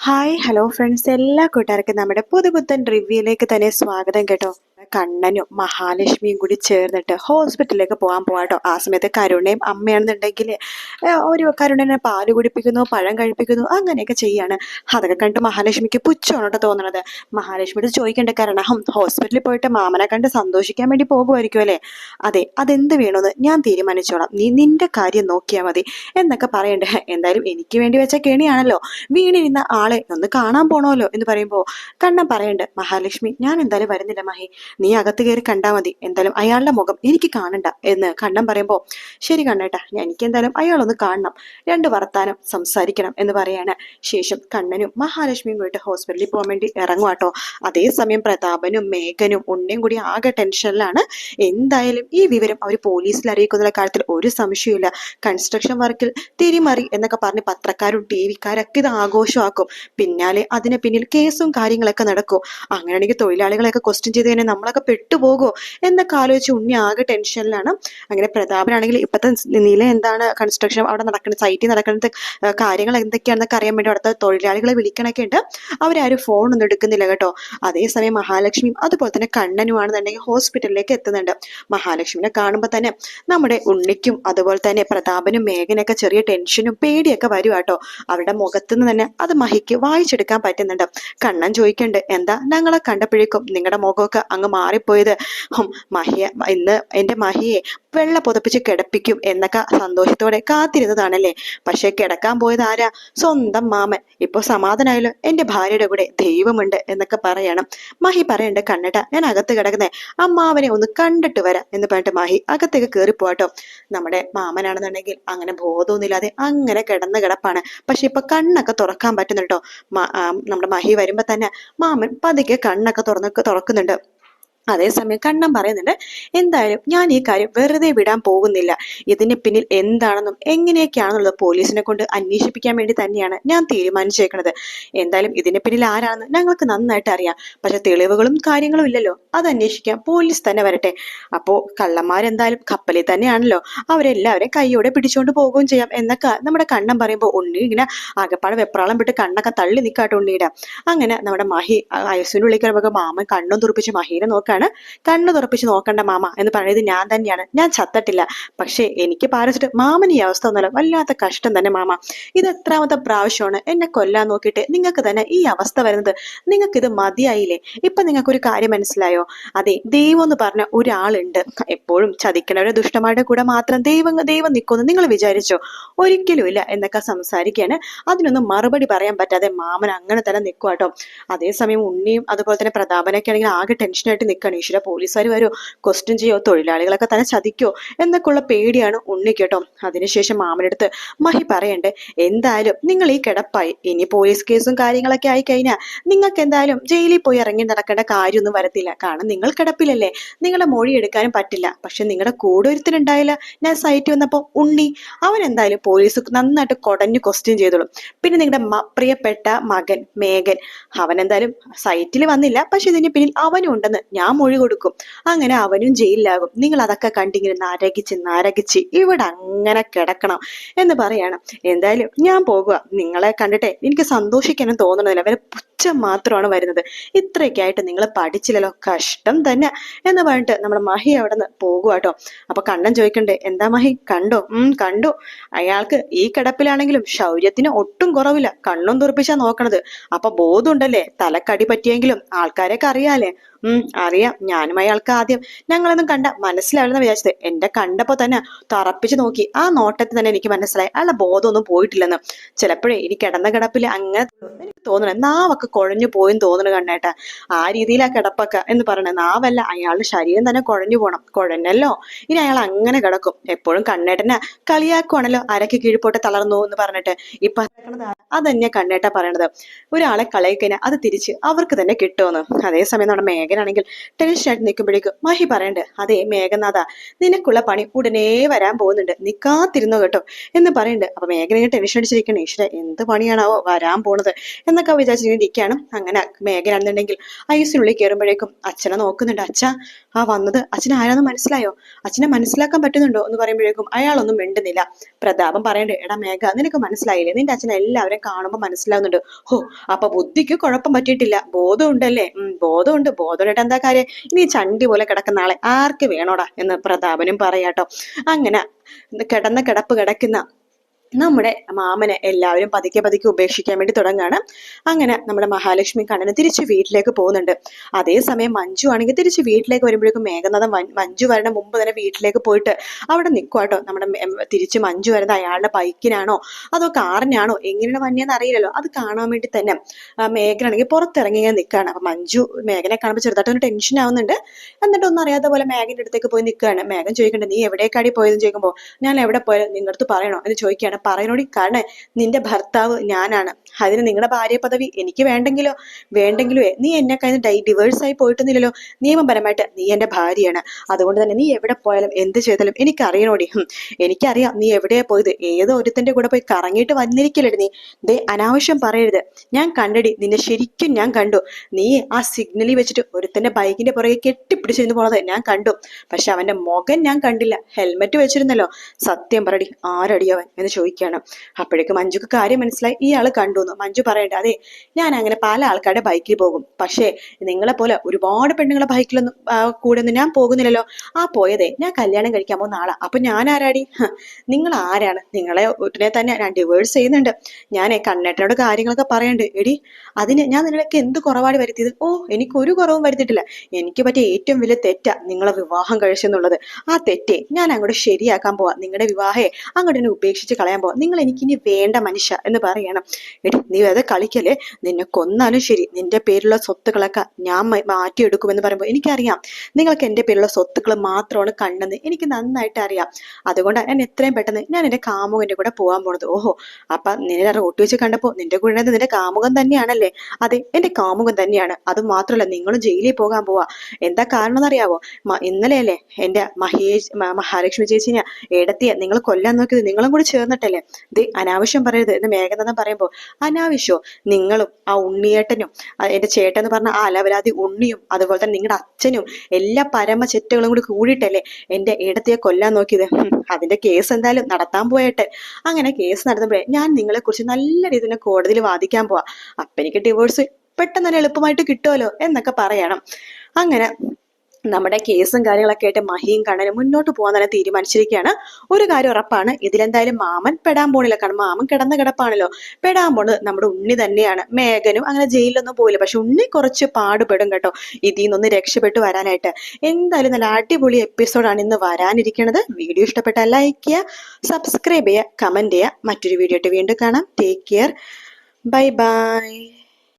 Hi hello friends എല്ലാ കൂട്ടുകാർക്കും നമ്മുടെ പുതുപുത്തൻ റിവ്യൂയിലേക്ക് തന്നെ സ്വാഗതം കേട്ടോ. കണ്ണനും മഹാലക്ഷ്മിയും കൂടി ചേർന്നിട്ട് ഹോസ്പിറ്റലിലേക്ക് പോകാൻ പോകാട്ടോ ആ സമയത്ത് കരുണയും അമ്മയാണെന്നുണ്ടെങ്കിൽ ഒരു കരുണനെ പാൽ കുടിപ്പിക്കുന്നു പഴം കഴിപ്പിക്കുന്നു അങ്ങനെയൊക്കെ ചെയ്യാണ്. അതൊക്കെ കണ്ട് മഹാലക്ഷ്മിക്ക് പുച്ഛമാണ് കേട്ടോ തോന്നണത്. മഹാലക്ഷ്മിയോട് ചോദിക്കേണ്ട കാരണം ഹോസ്പിറ്റലിൽ പോയിട്ട് മാമനെ കണ്ട് സന്തോഷിക്കാൻ വേണ്ടി പോകുമായിരിക്കും അല്ലേ? അതെ അതെന്ത് വേണമെന്ന് ഞാൻ തീരുമാനിച്ചോളാം. നീ നിന്റെ കാര്യം നോക്കിയാൽ മതി. എന്നൊക്കെ പറയണ്ടേ. എന്തായാലും എനിക്ക് വേണ്ടി വെച്ച കെണിയാണല്ലോ. വീണിരുന്ന ആളെ ഒന്ന് കാണാൻ പോണമല്ലോ എന്ന് പറയുമ്പോൾ കണ്ണം പറയണ്ട് മഹാലക്ഷ്മി ഞാൻ എന്തായാലും വരുന്നില്ല മഹി. നീ അകത്ത് കയറി കണ്ടാൽ മതി. എന്തായാലും അയാളുടെ മുഖം എനിക്ക് കാണണ്ട എന്ന് കണ്ണൻ പറയുമ്പോൾ ശരി കണ്ണേട്ടാ എനിക്ക് എന്തായാലും അയാളൊന്ന് കാണണം. രണ്ട് വർത്താനം സംസാരിക്കണം എന്ന് പറയാണ്. ശേഷം കണ്ണനും മഹാലക്ഷ്മിയും പോയിട്ട് ഹോസ്പിറ്റലിൽ പോകാൻ വേണ്ടി ഇറങ്ങുവാട്ടോ അതേസമയം പ്രതാപനും മേഘനും ഉണ്ണയും കൂടി ആകെ ടെൻഷനിലാണ്. എന്തായാലും ഈ വിവരം അവർ പോലീസിൽ അറിയിക്കുന്ന കാര്യത്തിൽ ഒരു സംശയമില്ല കൺസ്ട്രക്ഷൻ വർക്കിൽ തിരിമറി എന്നൊക്കെ പറഞ്ഞ് പത്രക്കാരും ടി വിക്കാരൊക്കെ ഇത് ആഘോഷമാക്കും. പിന്നാലെ അതിന് പിന്നിൽ കേസും കാര്യങ്ങളൊക്കെ നടക്കും. അങ്ങനെയാണെങ്കിൽ തൊഴിലാളികളെയൊക്കെ ക്വസ്റ്റ്യൻ ചെയ്ത് കഴിഞ്ഞാൽ നമ്മളൊക്കെ പെട്ടുപോകുമോ എന്നൊക്കെ ആലോചിച്ച് ഉണ്ണി ആകെ ടെൻഷനിലാണ്. അങ്ങനെ പ്രതാപനാണെങ്കിൽ ഇപ്പോഴത്തെ നില എന്താണ്? കൺസ്ട്രക്ഷൻ അവിടെ നടക്കുന്ന സൈറ്റിൽ നടക്കുന്ന കാര്യങ്ങൾ എന്തൊക്കെയാണെന്നൊക്കെ അറിയാൻ വേണ്ടി അവിടുത്തെ തൊഴിലാളികളെ വിളിക്കണൊക്കെ ഉണ്ട്. അവരാരും ഫോൺ ഒന്നും എടുക്കുന്നില്ല കേട്ടോ. അതേസമയം മഹാലക്ഷ്മിയും അതുപോലെ തന്നെ കണ്ണനുമാണെന്നുണ്ടെങ്കിൽ ഹോസ്പിറ്റലിലേക്ക് എത്തുന്നുണ്ട്. മഹാലക്ഷ്മിനെ കാണുമ്പോൾ തന്നെ നമ്മുടെ ഉണ്ണിക്കും അതുപോലെ തന്നെ പ്രതാപനും മേഘനൊക്കെ ചെറിയ ടെൻഷനും പേടിയൊക്കെ വരും കേട്ടോ. അവരുടെ മുഖത്തു നിന്ന് തന്നെ അത് മഹിക്ക് വായിച്ചെടുക്കാൻ പറ്റുന്നുണ്ട്. കണ്ണൻ ചോദിക്കണ്ട് എന്താ? ഞങ്ങളെ കണ്ടപ്പോഴേക്കും നിങ്ങളുടെ മുഖമൊക്കെ അങ്ങ് മാറിപ്പോയത്. മഹിയ ഇന്ന് എന്റെ മഹിയെ വെള്ള പുതപ്പിച്ച് കിടപ്പിക്കും എന്നൊക്കെ സന്തോഷത്തോടെ കാത്തിരുന്നതാണല്ലേ? പക്ഷെ കിടക്കാൻ പോയത് ആരാ? സ്വന്തം മാമൻ. ഇപ്പൊ സമാധാനമായാലും എന്റെ ഭാര്യയുടെ കൂടെ ദൈവമുണ്ട് എന്നൊക്കെ പറയണം. മഹി പറയണ്ട കണ്ണട്ട ഞാൻ അകത്ത് കിടക്കുന്നേ. അമ്മാവനെ ഒന്ന് കണ്ടിട്ട് വരാം എന്ന് പറഞ്ഞിട്ട് മഹി അകത്തേക്ക് കയറി പോവാട്ടോ നമ്മുടെ മാമനാണെന്നുണ്ടെങ്കിൽ അങ്ങനെ ബോധമൊന്നുമില്ലാതെ അങ്ങനെ കിടന്ന് കിടപ്പാണ്. പക്ഷെ ഇപ്പൊ കണ്ണൊക്കെ തുറക്കാൻ പറ്റുന്നുണ്ടോ നമ്മുടെ മഹി വരുമ്പോ തന്നെ മാമൻ പതുക്കെ കണ്ണൊക്കെ തുറന്നൊക്കെ തുറക്കുന്നുണ്ട്. അതേസമയം കണ്ണൻ പറയുന്നുണ്ട് എന്തായാലും ഞാൻ ഈ കാര്യം വെറുതെ വിടാൻ പോകുന്നില്ല. ഇതിന് പിന്നിൽ എന്താണെന്നും എങ്ങനെയൊക്കെയാണെന്നുള്ളത് പോലീസിനെ കൊണ്ട് അന്വേഷിപ്പിക്കാൻ വേണ്ടി തന്നെയാണ് ഞാൻ തീരുമാനിച്ചേക്കുന്നത് എന്തായാലും ഇതിന് പിന്നിൽ ആരാണെന്ന് ഞങ്ങൾക്ക് നന്നായിട്ട് അറിയാം. പക്ഷെ തെളിവുകളും കാര്യങ്ങളും ഇല്ലല്ലോ. അത് അന്വേഷിക്കാൻ പോലീസ് തന്നെ വരട്ടെ. അപ്പോ കള്ളന്മാരെന്തായാലും കപ്പലിൽ തന്നെയാണല്ലോ. അവരെല്ലാവരെയും കൈയോടെ പിടിച്ചുകൊണ്ട് പോകുകയും ചെയ്യാം. എന്നൊക്കെ നമ്മുടെ കണ്ണൻ പറയുമ്പോൾ ഉണ്ണി ഇങ്ങനെ ആകെപ്പാടെ വെപ്രാളം വിട്ട് കണ്ണൊക്കെ തള്ളി നിൽക്കാട്ടോ ഉണ്ണിയുടെ. അങ്ങനെ നമ്മുടെ മഹി അയസിന്റെ ഉള്ളിൽ കയറുമ്പോൾ മാമൻ കണ്ണും തുറപ്പിച്ച് മഹീനെ നോക്കാണ് കണ്ണു തുറപ്പിച്ച് നോക്കണ്ട മാമ എന്ന് പറയുന്നത് ഞാൻ തന്നെയാണ്. ഞാൻ ചത്തട്ടില്ല. പക്ഷേ എനിക്ക് പാരച്ചിട്ട് മാമന് ഈ അവസ്ഥ ഒന്നുമല്ല വല്ലാത്ത കഷ്ടം തന്നെ മാമ. ഇത് എത്രാമത്തെ പ്രാവശ്യമാണ് എന്നെ കൊല്ലാൻ നോക്കിയിട്ട് നിങ്ങൾക്ക് തന്നെ ഈ അവസ്ഥ വരുന്നത്. നിങ്ങൾക്ക് ഇത് മതിയായില്ലേ? ഇപ്പൊ നിങ്ങൾക്ക് ഒരു കാര്യം മനസ്സിലായോ? അതെ ദൈവം എന്ന് പറഞ്ഞ ഒരാളുണ്ട്. എപ്പോഴും ചതിക്കണവരെ ദുഷ്ടമാരുടെ കൂടെ മാത്രം ദൈവം ദൈവം നിൽക്കുമെന്ന് നിങ്ങൾ വിചാരിച്ചോ? ഒരിക്കലും ഇല്ല എന്നൊക്കെ സംസാരിക്കാന് അതിനൊന്നും മറുപടി പറയാൻ പറ്റാതെ മാമൻ അങ്ങനെ തന്നെ നിൽക്കുക കേട്ടോ അതേസമയം ഉണ്ണിയും അതുപോലെ തന്നെ പ്രതാപനൊക്കെ ആണെങ്കിൽ ആകെ ടെൻഷനായിട്ട് നിൽക്കണം ഈശ്വര പോലീസുകാർ വരുമോ ക്വസ്റ്റ്യൻ ചെയ്യോ തൊഴിലാളികളൊക്കെ തന്നെ ചതിക്കോ എന്നൊക്കെയുള്ള പേടിയാണ് ഉണ്ണി കേട്ടോ. അതിനുശേഷം മാമനടുത്ത് മഹി പറയണ്ടേ എന്തായാലും നിങ്ങൾ ഈ കിടപ്പായി. ഇനി പോലീസ് കേസും കാര്യങ്ങളൊക്കെ ആയി കഴിഞ്ഞാൽ നിങ്ങൾക്ക് എന്തായാലും ജയിലിൽ പോയി ഇറങ്ങി നടക്കേണ്ട കാര്യമൊന്നും വരത്തില്ല. കാരണം നിങ്ങൾ കിടപ്പിലല്ലേ. നിങ്ങളുടെ മൊഴി എടുക്കാനും പറ്റില്ല. പക്ഷെ നിങ്ങളുടെ കൂടെ ഒരുത്തനുണ്ടായില്ല ഞാൻ സൈറ്റിൽ വന്നപ്പോൾ ഉണ്ണി അവൻ എന്തായാലും പോലീസ് നന്നായിട്ട് കൊടഞ്ഞു ക്വസ്റ്റ്യൻ ചെയ്തോളും. പിന്നെ നിങ്ങളുടെ പ്രിയപ്പെട്ട മകൻ മേഘൻ അവൻ എന്തായാലും സൈറ്റിൽ വന്നില്ല. പക്ഷെ ഇതിന് പിന്നിൽ അവനും ഉണ്ടെന്ന് ഞാൻ മൊഴി കൊടുക്കും. അങ്ങനെ അവനും ജയിലിലാകും. നിങ്ങൾ അതൊക്കെ കണ്ടിങ്ങനെ നരകിച്ച് നരകിച്ച് ഇവിടെ അങ്ങനെ കിടക്കണം എന്ന് പറയാണ്. എന്തായാലും ഞാൻ പോകുക നിങ്ങളെ കണ്ടിട്ടെ എനിക്ക് സന്തോഷിക്കാനും തോന്നണമെന്നില്ല വരെ പുച്ഛം മാത്രമാണ് വരുന്നത്. ഇത്രയൊക്കെയായിട്ട് നിങ്ങൾ പഠിച്ചില്ലല്ലോ. കഷ്ടം തന്നെ എന്ന് പറഞ്ഞിട്ട് നമ്മുടെ മഹി അവിടെ നിന്ന് പോകുക കേട്ടോ അപ്പൊ കണ്ണൻ ചോദിക്കണ്ടേ എന്താ മഹി? കണ്ടോ? ഉം കണ്ടു. അയാൾക്ക് ഈ കിടപ്പിലാണെങ്കിലും ശൗര്യത്തിന് ഒട്ടും കുറവില്ല. കണ്ണും തുറപ്പിച്ചാ നോക്കണത്. അപ്പൊ ബോധമുണ്ടല്ലേ? തലക്കടി പറ്റിയെങ്കിലും ആൾക്കാരെയൊക്കെ അറിയാലേ ഉം അറിയാം. ഞാനും അയാൾക്ക് ആദ്യം ഞങ്ങളൊന്നും കണ്ട മനസ്സിലാവില്ലെന്ന് വിചാരിച്ചത്. എന്റെ കണ്ടപ്പോ തന്നെ തറപ്പിച്ചു നോക്കി. ആ നോട്ടത്തിൽ തന്നെ എനിക്ക് മനസ്സിലായി. അയാളുടെ ബോധമൊന്നും പോയിട്ടില്ലെന്ന്. ചിലപ്പോഴേ ഇനി കിടന്ന കിടപ്പിൽ അങ്ങനെ എനിക്ക് തോന്നണേ. നാവൊക്കെ കുഴഞ്ഞു പോയെന്ന് തോന്നണു കണ്ണേട്ടാ. ആ രീതിയിലാ കിടപ്പൊക്കെ എന്ന് പറയണേ നാവല്ല അയാളുടെ ശരീരം തന്നെ കുഴഞ്ഞു പോണം. കുഴഞ്ഞല്ലോ. ഇനി അയാൾ അങ്ങനെ കിടക്കും. എപ്പോഴും കണ്ണേട്ടനെ കളിയാക്കുവാണല്ലോ. അരക്ക് കീഴ്പോട്ട് തളർന്നു എന്ന് പറഞ്ഞിട്ട്. ഇപ്പൊ അതന്നെ കണ്ണേട്ട പറയണത്. ഒരാളെ കളയിക്കഴിഞ്ഞാൽ അത് തിരിച്ച് അവർക്ക് തന്നെ കിട്ടുമെന്ന് അതേസമയം നമ്മുടെ മേഘനാണെങ്കിൽ ടെൻഷനായിട്ട് നിൽക്കുമ്പോഴേക്കും മഹി പറയണ്ട് അതെ മേഘനാഥ നിനക്കുള്ള പണി ഉടനെ വരാൻ പോകുന്നുണ്ട് നീ കേട്ടോ? എന്ന് പറയുന്നുണ്ട് അപ്പൊ മേഘന ടെൻഷൻ അടിച്ചിരിക്കണേ ഈശ്വര എന്ത് പണിയാണാവോ വരാൻ പോണത്? എന്നൊക്കെ വിചാരിച്ചിരിക്കുകയാണ് അങ്ങനെ മേഘനാണെന്നുണ്ടെങ്കിൽ ഐസിനുള്ളിൽ കയറുമ്പോഴേക്കും അച്ഛനെ നോക്കുന്നുണ്ട്. അച്ഛ ആ വന്നത് അച്ഛനെ ആരാന്ന് മനസ്സിലായോ? അച്ഛനെ മനസ്സിലാക്കാൻ പറ്റുന്നുണ്ടോ? എന്ന് പറയുമ്പോഴേക്കും അയാളൊന്നും മിണ്ടുന്നില്ല. പ്രതാപം പറയണ്ടേ എടാ മേഘ നിനക്ക് മനസ്സിലായില്ലേ? നിന്റെ അച്ഛനെ എല്ലാവരും കാണുമ്പോൾ മനസ്സിലാവുന്നുണ്ട്. ഹോ അപ്പൊ ബുദ്ധിക്ക് കുഴപ്പം പറ്റിയിട്ടില്ല. ബോധം ഉണ്ടല്ലേ? ഉം ബോധമുണ്ട് എന്താ കാര്യം? ഇനി ചണ്ടി പോലെ കിടക്കുന്ന ആളെ ആർക്ക് വേണോടാ എന്ന് പ്രതാപനും പറയാട്ടോ. അങ്ങനെ കിടന്ന കിടപ്പ് കിടക്കുന്ന നമ്മുടെ മാമനെ എല്ലാവരും പതുക്കെ പതുക്കെ ഉപേക്ഷിക്കാൻ വേണ്ടി തുടങ്ങുകയാണ് അങ്ങനെ നമ്മുടെ മഹാലക്ഷ്മി കണ്ണന് തിരിച്ച് വീട്ടിലേക്ക് പോകുന്നുണ്ട്. അതേസമയം മഞ്ജു ആണെങ്കിൽ തിരിച്ച് വീട്ടിലേക്ക് വരുമ്പോഴേക്കും മേഘനാഥം മഞ്ജു വരണ മുമ്പ് തന്നെ വീട്ടിലേക്ക് പോയിട്ട് അവിടെ നിൽക്കുവാട്ടോ നമ്മുടെ തിരിച്ച് മഞ്ജു വരുന്നത് അയാളുടെ ബൈക്കിനാണോ അതോ കാറിനാണോ? എങ്ങനെയാണ് വന്നെയെന്ന് അറിയില്ലല്ലോ. അത് കാണാൻ വേണ്ടി തന്നെ മേഘനാണെങ്കിൽ പുറത്തിറങ്ങി ഇങ്ങനെ നിൽക്കുകയാണ്. അപ്പൊ മഞ്ജു മേഘനെ കാണുമ്പോൾ ചെറുതായിട്ട് ഒന്ന് ടെൻഷൻ ആവുന്നുണ്ട്. എന്നിട്ട് ഒന്നും അറിയാത്ത പോലെ മേഘന്റെ അടുത്തേക്ക് പോയി നിൽക്കുകയാണ്. മേഘൻ ചോദിക്കണ്ടേ നീ എവിടേക്കാടി പോയതെന്ന്? ചോദിക്കുമ്പോൾ ഞാൻ എവിടെ പോയാലും നിങ്ങളുടെ അടുത്ത് പറയണോ? എന്ന് ചോദിക്കുകയാണ്. പറയണോടി കാരണം നിന്റെ ഭർത്താവ് ഞാനാണ്. അതിന് നിങ്ങളുടെ ഭാര്യ പദവി എനിക്ക് വേണ്ടെങ്കിലോ? വേണ്ടെങ്കിലോ നീ എന്നെ കഴിഞ്ഞ് ഡൈ ഡിവേഴ്സ് ആയി പോയിട്ടൊന്നുമില്ലല്ലോ. നിയമപരമായിട്ട് നീ എന്റെ ഭാര്യയാണ്. അതുകൊണ്ട് തന്നെ നീ എവിടെ പോയാലും എന്ത് ചെയ്താലും എനിക്ക് അറിയണോടി ഹും, എനിക്കറിയാം നീ എവിടെയാ പോയത്. ഏതോ ഒരുത്തന്റെ കൂടെ പോയി കറങ്ങിയിട്ട് വന്നിരിക്കലടി നീ. ദേ അനാവശ്യം പറയരുത്. ഞാൻ കണ്ടടി നിന്നെ ശരിക്കും ഞാൻ കണ്ടു. നീ ആ സിഗ്നലിൽ വെച്ചിട്ട് ഒരുത്തന്റെ ബൈക്കിന്റെ പുറകെ കെട്ടിപ്പിടിച്ചിരുന്ന് പോണത് ഞാൻ കണ്ടു. പക്ഷെ അവന്റെ മുഖം ഞാൻ കണ്ടില്ല. ഹെൽമെറ്റ് വെച്ചിരുന്നല്ലോ. സത്യം പറടി ആരടി അവൻ? എന്ന് ചോദിക്കുകയാണ്. അപ്പോഴേക്കും മഞ്ജുക്ക് കാര്യം മനസ്സിലായി. ഇയാൾ കണ്ടു എന്ന് മഞ്ജു പറയട്ടെ അതെ ഞാൻ അങ്ങനെ പല ആൾക്കാരുടെ ബൈക്കിൽ പോകും. പക്ഷേ നിങ്ങളെ പോലെ ഒരുപാട് പെണ്ണുങ്ങളെ ബൈക്കിലൊന്നും കൂടെ ഒന്നും ഞാൻ പോകുന്നില്ലല്ലോ. ആ പോയതേ ഞാൻ കല്യാണം കഴിക്കാൻ പോകുന്ന ആളാ. അപ്പൊ ഞാൻ ആരാടി? നിങ്ങൾ ആരാണ്? നിങ്ങളെ ഉടനെ തന്നെ ഞാൻ ഡിവേഴ്സ് ചെയ്യുന്നുണ്ട്. ഞാനേ കണ്ണേട്ടനോട് കാര്യങ്ങളൊക്കെ പറയണ്ട്. എടി അതിന് ഞാൻ നിങ്ങളൊക്കെ എന്ത് കുറവാണ് വരുത്തിയത്? ഓ എനിക്ക് ഒരു കുറവും വരുത്തിയിട്ടില്ല. എനിക്ക് പറ്റിയ ഏറ്റവും വലിയ തെറ്റാ നിങ്ങളെ വിവാഹം കഴിച്ചെന്നുള്ളത്. ആ തെറ്റേ ഞാൻ അങ്ങോട്ട് ശരിയാക്കാൻ പോവാ. നിങ്ങളുടെ വിവാഹയെ അങ്ങോട്ട് എന്നെ ഉപേക്ഷിച്ച് കളയാൻ പോവാ നിങ്ങൾ എനിക്കിനി വേണ്ട മനുഷ്യ എന്ന് പറയണം. എടി നീ അത് കളിക്കല്ലേ? നിന്നെ കൊന്നാലും ശരി. നിന്റെ പേരിലുള്ള സ്വത്തുക്കളൊക്കെ ഞാൻ മാറ്റിയെടുക്കുമെന്ന് പറയുമ്പോൾ എനിക്കറിയാം. നിങ്ങൾക്ക് എന്റെ പേരിലുള്ള സ്വത്തുക്കൾ മാത്രമാണ് കണ്ടെന്ന് എനിക്ക് നന്നായിട്ട് അറിയാം. അതുകൊണ്ട് ഞാൻ എത്രയും പെട്ടെന്ന് ഞാൻ എന്റെ കാമുകന്റെ കൂടെ പോകാൻ പോണത്. ഓഹോ അപ്പം നിന്നെ റോട്ട് വെച്ച് കണ്ടപ്പോൾ നിന്റെ കൂടെ നിന്റെ കാമുകൻ തന്നെയാണല്ലേ? അതെ എന്റെ കാമുകൻ തന്നെയാണ്. അത് മാത്രമല്ല നിങ്ങളും ജയിലിൽ പോകാൻ പോവാ. എന്താ കാരണം എന്നറിയാവോ ഇന്നലെയല്ലേ എന്റെ മഹേഷ് മഹാലക്ഷ്മി ചേച്ചിനെ എടത്തിയ നിങ്ങൾ കൊല്ലാൻ നോക്കിയത്. നിങ്ങളും കൂടി ചേർന്നിട്ടല്ലേ? ദേ അനാവശ്യം പറയരുത്. എന്ന് മേഘനാഥൻ പറയുമ്പോൾ അനാവശ്യമോ നിങ്ങളും ആ ഉണ്ണിയേട്ടനും എന്റെ ചേട്ടൻ എന്ന് പറഞ്ഞ ആ അലവലാതി ഉണ്ണിയും അതുപോലെ തന്നെ നിങ്ങളുടെ അച്ഛനും എല്ലാ പരമ ചെറ്റുകളും കൂടി കൂടിയിട്ടല്ലേ എന്റെ ഇടത്തെ കൊല്ലാൻ നോക്കിയത്? അതിന്റെ കേസ് എന്തായാലും നടത്താൻ പോയട്ടെ. അങ്ങനെ കേസ് നടത്തുമ്പോഴേ ഞാൻ നിങ്ങളെക്കുറിച്ച് നല്ല രീതിയിൽ കോടതിയിൽ വാദിക്കാൻ പോവാം. അപ്പം എനിക്ക് ഡിവോഴ്സ് പെട്ടെന്ന് തന്നെ എളുപ്പമായിട്ട് കിട്ടുമല്ലോ എന്നൊക്കെ പറയണം. അങ്ങനെ നമ്മുടെ കേസും കാര്യങ്ങളൊക്കെ ആയിട്ട് മഹിയും കണ്ണനും മുന്നോട്ട് പോകാൻ തന്നെ തീരുമാനിച്ചിരിക്കുകയാണ്. ഒരു കാര്യം ഉറപ്പാണ് ഇതിലെന്തായാലും മാമൻ പെടാൻ പോണില്ല. കാരണം മാമൻ കിടന്ന കിടപ്പാണല്ലോ. പെടാൻ പോണത് നമ്മുടെ ഉണ്ണി തന്നെയാണ്. മേഘനും അങ്ങനെ ജയിലിലൊന്നും പോയില്ല. പക്ഷെ ഉണ്ണി കുറച്ച് പാടുപെടും കേട്ടോ ഇതിൽ നിന്നൊന്ന് രക്ഷപ്പെട്ടു വരാനായിട്ട്. എന്തായാലും നല്ല അടിപൊളി എപ്പിസോഡാണ് ഇന്ന് വരാനിരിക്കുന്നത് വീഡിയോ ഇഷ്ടപ്പെട്ടാൽ ലൈക്ക് ചെയ്യുക സബ്സ്ക്രൈബ് ചെയ്യുക കമന്റ് ചെയ്യുക. മറ്റൊരു വീഡിയോ ആയിട്ട് വീണ്ടും കാണാം. Take care bye bye